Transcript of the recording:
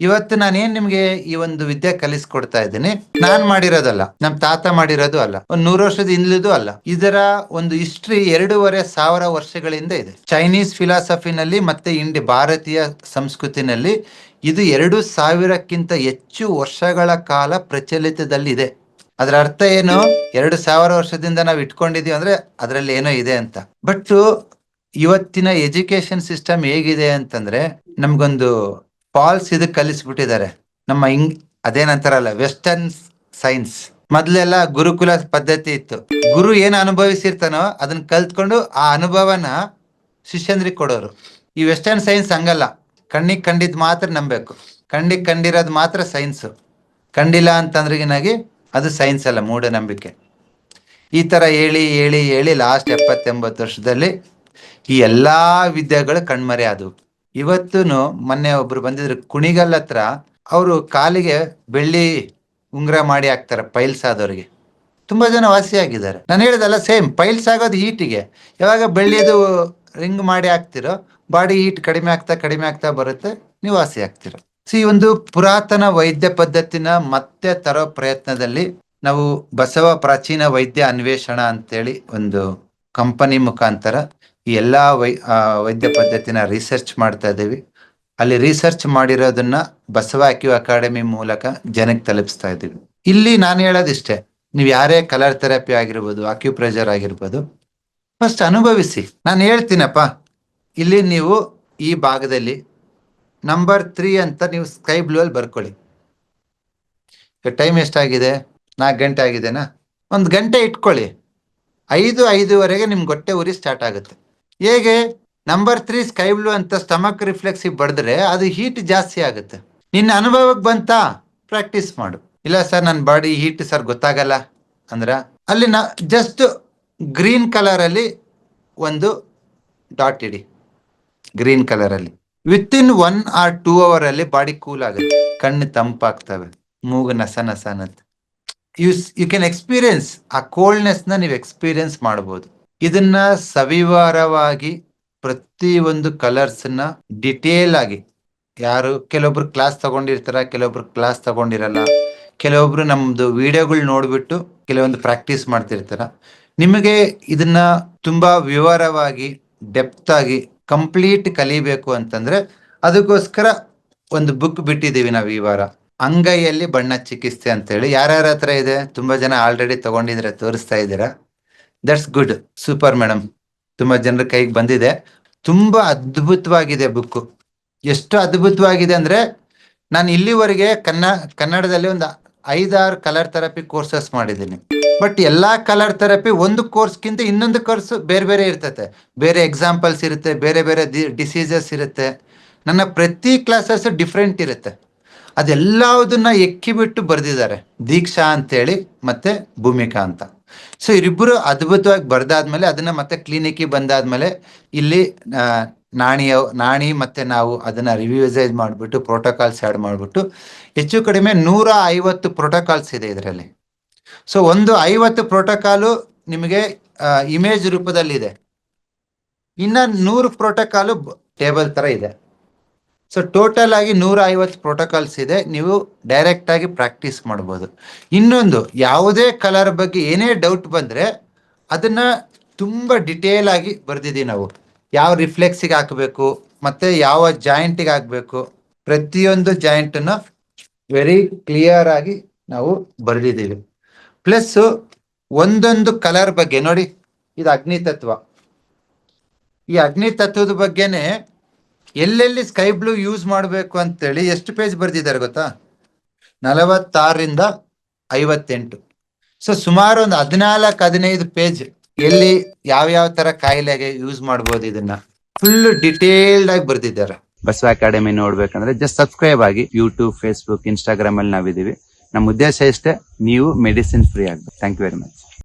ಇವತ್ತು ನಾನೇನ್ ನಿಮ್ಗೆ ಈ ಒಂದು ವಿದ್ಯೆ ಕಲಿಸ್ಕೊಡ್ತಾ ಇದ್ದೀನಿ? ನಾನ್ ಮಾಡಿರೋದಲ್ಲ, ನಮ್ ತಾತ ಮಾಡಿರೋದು ಅಲ್ಲ, ಒಂದ್ ನೂರು ವರ್ಷದ ಹಿಂದ್ಲದು ಅಲ್ಲ. ಇದರ ಒಂದು ಹಿಸ್ಟ್ರಿ ಎರಡೂವರೆ ಸಾವಿರ ವರ್ಷಗಳಿಂದ ಇದೆ. ಚೈನೀಸ್ ಫಿಲಾಸಫಿನಲ್ಲಿ ಮತ್ತೆ ಇಂಡಿ, ಭಾರತೀಯ ಸಂಸ್ಕೃತಿನಲ್ಲಿ ಇದು ಎರಡು ಸಾವಿರಕ್ಕಿಂತ ಹೆಚ್ಚು ವರ್ಷಗಳ ಕಾಲ ಪ್ರಚಲಿತದಲ್ಲಿದೆ. ಅದರ ಅರ್ಥ ಏನು? ಎರಡು ಸಾವಿರ ವರ್ಷದಿಂದ ನಾವು ಇಟ್ಕೊಂಡಿದೀವಿ ಅಂದ್ರೆ ಅದರಲ್ಲಿ ಏನೋ ಇದೆ ಅಂತ. ಬಟ್ ಇವತ್ತಿನ ಎಜುಕೇಶನ್ ಸಿಸ್ಟಮ್ ಹೇಗಿದೆ ಅಂತಂದ್ರೆ, ನಮ್ಗೊಂದು ಫಾಲ್ಸ್ ಇದಕ್ ಕಲಿಸ್ಬಿಟ್ಟಿದ್ದಾರೆ. ನಮ್ಮ ಇಂಗ್, ಅದೇನಂತಾರಲ್ಲ ವೆಸ್ಟರ್ನ್ ಸೈನ್ಸ್ ಮೊದ್ಲೆಲ್ಲ ಗುರುಕುಲ ಪದ್ಧತಿ ಇತ್ತು. ಗುರು ಏನು ಅನುಭವಿಸಿರ್ತಾನೋ ಅದನ್ನ ಕಲ್ತ್ಕೊಂಡು ಆ ಅನುಭವನ ಶಿಷ್ಯಂದ್ರಿಗೆ ಕೊಡೋರು. ಈ ವೆಸ್ಟರ್ನ್ ಸೈನ್ಸ್ ಹಂಗಲ್ಲ. ಕಣ್ಣಿಗೆ ಕಂಡಿದ್ ಮಾತ್ರ ನಂಬೇಕು ಕಣ್ಣಿಗೆ ಕಂಡಿರೋದು ಮಾತ್ರ ಸೈನ್ಸ್ ಕಂಡಿಲ್ಲ ಅಂತಂದ್ರಿಗಿನಾಗಿ ಅದು ಸೈನ್ಸ್ ಅಲ್ಲ, ಮೂಢನಂಬಿಕೆ. ಈ ತರ ಹೇಳಿ ಹೇಳಿ ಹೇಳಿ ಲಾಸ್ಟ್ ಎಪ್ಪತ್ತೆಂಬತ್ತು ವರ್ಷದಲ್ಲಿ ಈ ಎಲ್ಲಾ ವಿದ್ಯೆಗಳು ಕಣ್ಮರೆ ಆದವು. ಇವತ್ತು ಮೊನ್ನೆ ಒಬ್ರು ಬಂದಿದ್ರು ಕುಣಿಗಲ್ ಹತ್ರ, ಅವರು ಕಾಲಿಗೆ ಬೆಳ್ಳಿ ಉಂಗುರ ಮಾಡಿ ಹಾಕ್ತಾರೆ ಪೈಲ್ಸ್ ಆದವ್ರಿಗೆ. ತುಂಬಾ ಜನ ವಾಸಿಯಾಗಿದ್ದಾರೆ ನಾನು ಹೇಳಿದಲ್ಲ ಸೇಮ್, ಪೈಲ್ಸ್ ಆಗೋದು ಹೀಟಿಗೆ ಯಾವಾಗ ಬೆಳ್ಳಿದು ರಿಂಗ್ ಮಾಡಿ ಹಾಕ್ತಿರೋ, ಬಾಡಿ ಹೀಟ್ ಕಡಿಮೆ ಆಗ್ತಾ ಕಡಿಮೆ ಆಗ್ತಾ ಬರುತ್ತೆ, ನೀವು ವಾಸಿ ಆಗ್ತಿರೋ. ಸಿ ಒಂದು ಪುರಾತನ ವೈದ್ಯ ಪದ್ಧತಿನ ಮತ್ತೆ ತರೋ ಪ್ರಯತ್ನದಲ್ಲಿ ನಾವು ಬಸವ ಪ್ರಾಚೀನ ವೈದ್ಯ ಅನ್ವೇಷಣ ಅಂತೇಳಿ ಒಂದು ಕಂಪನಿ ಮುಖಾಂತರ ಈ ಎಲ್ಲ ವೈ ವೈದ್ಯ ಪದ್ಧತಿನ ರಿಸರ್ಚ್ ಮಾಡ್ತಾ ಇದ್ದೀವಿ. ಅಲ್ಲಿ ರಿಸರ್ಚ್ ಮಾಡಿರೋದನ್ನ ಬಸವ ಅಕ್ಯೂ ಅಕಾಡೆಮಿ ಮೂಲಕ ಜನಕ್ಕೆ ತಲುಪಿಸ್ತಾ ಇದ್ದೀವಿ. ಇಲ್ಲಿ ನಾನು ಹೇಳೋದಿಷ್ಟೇ, ನೀವು ಯಾರೇ ಕಲರ್ ಥೆರಪಿ ಆಗಿರ್ಬೋದು ಅಕ್ಯುಪ್ರೆಷರ್ ಆಗಿರ್ಬೋದು ಫಸ್ಟ್ ಅನುಭವಿಸಿ. ನಾನು ಹೇಳ್ತೀನಪ್ಪ, ಇಲ್ಲಿ ನೀವು ಈ ಭಾಗದಲ್ಲಿ ನಂಬರ್ ತ್ರೀ ಅಂತ ನೀವು ಸ್ಕೈ ಬ್ಲೂ ಅಲ್ಲಿ ಬರ್ಕೊಳ್ಳಿ. ಟೈಮ್ ಎಷ್ಟಾಗಿದೆ? ನಾಲ್ಕು ಗಂಟೆ ಆಗಿದೆನಾ? ಒಂದು ಗಂಟೆ ಇಟ್ಕೊಳ್ಳಿ. ಐದು, ಐದುವರೆಗೆ ನಿಮ್ಗೆ ಹೊಟ್ಟೆ ಉರಿ ಸ್ಟಾರ್ಟ್ ಆಗುತ್ತೆ. ಹೇಗೆ? ನಂಬರ್ ತ್ರೀ ಸ್ಕೈ ಬ್ಲೂ ಅಂತ ಸ್ಟಮಕ್ ರಿಫ್ಲೆಕ್ಸ್ ಬಡಿದ್ರೆ ಅದು ಹೀಟ್ ಜಾಸ್ತಿ ಆಗುತ್ತೆ. ನಿನ್ನ ಅನುಭವಕ್ಕೆ ಬಂತಾ? ಪ್ರಾಕ್ಟೀಸ್ ಮಾಡು. ಇಲ್ಲ ಸರ್ ನನ್ನ ಬಾಡಿ ಹೀಟ್ ಸರ್ ಗೊತ್ತಾಗಲ್ಲ ಅಂದ್ರ ಅಲ್ಲಿ ನಾ ಜಸ್ಟ್ ಗ್ರೀನ್ ಕಲರ್ ಅಲ್ಲಿ ಒಂದು ಡಾಟ್ ಇಡಿ. ಗ್ರೀನ್ ಕಲರ್ ಅಲ್ಲಿ. Within one or two hour ಅಲ್ಲಿ ಬಾಡಿ ಕೂಲ್ ಆಗುತ್ತೆ. ಕಣ್ಣು ತಂಪಾಗ್ತವೆ. ಮೂಗು ನಸ ನಸ ಅನ್ನತ್ತೆ. ಯು ಯು ಕ್ಯಾನ್ ಎಕ್ಸ್ಪೀರಿಯನ್ಸ್ ಆ ಕೋಲ್ಡ್ನೆಸ್ನ ನೀವು ಎಕ್ಸ್ಪೀರಿಯನ್ಸ್ ಮಾಡಬಹುದು ಇದನ್ನ ಸವಿವಾರವಾಗಿ ಪ್ರತಿ ಒಂದು ಕಲರ್ಸ್ನ ಡಿಟೇಲ್ ಆಗಿ ಯಾರು ಕೆಲವೊಬ್ರು ಕ್ಲಾಸ್ ತಗೊಂಡಿರ್ತಾರ, ಕೆಲವೊಬ್ರು ಕ್ಲಾಸ್ ತಗೊಂಡಿರಲ್ಲ, ಕೆಲವೊಬ್ರು ನಮ್ದು ವಿಡಿಯೋಗಳು ನೋಡ್ಬಿಟ್ಟು ಕೆಲವೊಂದು ಪ್ರಾಕ್ಟೀಸ್ ಮಾಡ್ತಿರ್ತಾರ. ನಿಮಗೆ ಇದನ್ನ ತುಂಬಾ ವಿವರವಾಗಿ ಡೆಪ್ತ್ ಆಗಿ ಕಂಪ್ಲೀಟ್ ಕಲಿಬೇಕು ಅಂತಂದ್ರೆ ಅದಕ್ಕೋಸ್ಕರ ಒಂದು ಬುಕ್ ಬಿಟ್ಟಿದ್ದೀವಿ ನಾವು ಈ ವಾರ. ಅಂಗೈಯಲ್ಲಿ ಬಣ್ಣ ಚಿಕಿತ್ಸೆ ಅಂತೇಳಿ. ಯಾರ್ಯಾರ ಹತ್ರ ಇದೆ? ತುಂಬಾ ಜನ ಆಲ್ರೆಡಿ ತಗೊಂಡಿದ್ರೆ ತೋರಿಸ್ತಾ ಇದ್ದೀರಾ? ದಟ್ಸ್ ಗುಡ್ ಸೂಪರ್ ಮೇಡಮ್ ತುಂಬಾ ಜನರ ಕೈಗೆ ಬಂದಿದೆ. ತುಂಬಾ ಅದ್ಭುತವಾಗಿದೆ ಬುಕ್ ಎಷ್ಟು ಅದ್ಭುತವಾಗಿದೆ ಅಂದ್ರೆ ನಾನು ಇಲ್ಲಿವರೆಗೆ ಕನ್ನ, ಕನ್ನಡದಲ್ಲಿ ಒಂದು ಐದಾರು ಕಲರ್ ಥೆರಪಿ ಕೋರ್ಸಸ್ ಮಾಡಿದ್ದೀನಿ. ಬಟ್ ಎಲ್ಲಾ ಕಲರ್ ಥೆರಪಿ ಒಂದು ಕೋರ್ಸ್ಗಿಂತ ಇನ್ನೊಂದು ಕೋರ್ಸ್ ಬೇರೆ ಬೇರೆ ಇರ್ತತೆ. ಬೇರೆ ಎಕ್ಸಾಂಪಲ್ಸ್ ಇರುತ್ತೆ, ಬೇರೆ ಬೇರೆ ಡಿಸೀಸಸ್ ಇರುತ್ತೆ. ನನ್ನ ಪ್ರತಿ ಕ್ಲಾಸಸ್ ಡಿಫ್ರೆಂಟ್ ಇರುತ್ತೆ. ಅದೆಲ್ಲದನ್ನ ಎಕ್ಕಿಬಿಟ್ಟು ಬರೆದಿದ್ದಾರೆ. ದೀಕ್ಷಾ ಅಂತೇಳಿ ಮತ್ತೆ ಭೂಮಿಕಾ ಅಂತ. ಸೊ ಇವರಿಬ್ಬರು ಅದ್ಭುತವಾಗಿ ಬರ್ದಾದ್ಮೇಲೆ ಅದನ್ನ ಮತ್ತೆ ಕ್ಲಿನಿಕ್ಗೆ ಬಂದಾದ್ಮೇಲೆ ಇಲ್ಲಿ ನಾಣಿಯ, ನಾಣಿ ಮತ್ತೆ ನಾವು ಅದನ್ನ ರಿವ್ಯೂಸೈಸ್ ಮಾಡಿಬಿಟ್ಟು ಪ್ರೋಟೋಕಾಲ್ಸ್ ಆ್ಯಡ್ ಮಾಡಿಬಿಟ್ಟು, ಹೆಚ್ಚು ಕಡಿಮೆ ನೂರ ಐವತ್ತು ಪ್ರೋಟೋಕಾಲ್ಸ್ ಇದೆ ಇದರಲ್ಲಿ. ಸೊ ಒಂದು ಐವತ್ತು ಪ್ರೋಟೋಕಾಲು ನಿಮಗೆ ಇಮೇಜ್ ರೂಪದಲ್ಲಿದೆ. ಇನ್ನ ನೂರು ಪ್ರೋಟೋಕಾಲು ಟೇಬಲ್ ತರ ಇದೆ. ಸೊ ಟೋಟಲ್ ಆಗಿ ನೂರ ಐವತ್ತು ಪ್ರೋಟೋಕಾಲ್ಸ್ ಇದೆ. ನೀವು ಡೈರೆಕ್ಟ್ ಆಗಿ ಪ್ರಾಕ್ಟೀಸ್ ಮಾಡ್ಬೋದು. ಇನ್ನೊಂದು, ಯಾವುದೇ ಕಲರ್ ಬಗ್ಗೆ ಏನೇ ಡೌಟ್ ಬಂದ್ರೆ ಅದನ್ನ ತುಂಬಾ ಡಿಟೇಲ್ ಆಗಿ ಬರ್ದಿದ್ದೀವಿ ನಾವು. ಯಾವ ರಿಫ್ಲೆಕ್ಸಿಗೆ ಹಾಕಬೇಕು, ಮತ್ತೆ ಯಾವ ಜಾಯಿಂಟಿಗೆ ಹಾಕಬೇಕು, ಪ್ರತಿಯೊಂದು ಜಾಯಿಂಟನ್ನು ವೆರಿ ಕ್ಲಿಯರ್ ಆಗಿ ನಾವು ಬರೆದಿದ್ದೀವಿ. ಪ್ಲಸ್ ಒಂದೊಂದು ಕಲರ್ ಬಗ್ಗೆ, ನೋಡಿ, ಇದು ಅಗ್ನಿ ತತ್ವ ಈ ಅಗ್ನಿ ತತ್ವದ ಬಗ್ಗೆನೆ ಎಲ್ಲೆಲ್ಲಿ ಸ್ಕೈ ಬ್ಲೂ ಯೂಸ್ ಮಾಡಬೇಕು ಅಂತೇಳಿ ಎಷ್ಟು ಪೇಜ್ ಬರ್ದಿದ್ದಾರೆ ಗೊತ್ತಾ? ನಲವತ್ತಾರರಿಂದ ಐವತ್ತೆಂಟು. ಸೊ ಸುಮಾರು ಒಂದು ಹದಿನಾಲ್ಕು, ಹದಿನೈದು ಪೇಜ್ ಎಲ್ಲಿ ಯಾವ್ಯಾವ ತರ ಕಾಯಿಲೆಗೆ ಯೂಸ್ ಮಾಡ್ಬೋದು ಇದನ್ನ. ಫುಲ್ ಡಿಟೇಲ್ಡ್ ಆಗಿ ಬರ್ದಿದ್ದಾರೆ. ಬಸವ ಅಕಾಡೆಮಿ ನೋಡ್ಬೇಕಂದ್ರೆ ಜಸ್ಟ್ ಸಬ್ಸ್ಕ್ರೈಬ್ ಆಗಿ ಯೂಟ್ಯೂಬ್ ಫೇಸ್ಬುಕ್ ಇನ್ಸ್ಟಾಗ್ರಾಮ್ ಅಲ್ಲಿ ನಾವಿದೀವಿ ನಮ್ಮ ಉದ್ದೇಶ ಇಷ್ಟೇ, ನೀವು ಮೆಡಿಸಿನ್ ಫ್ರೀ ಆಗ್ಬೇಕು. Thank you very much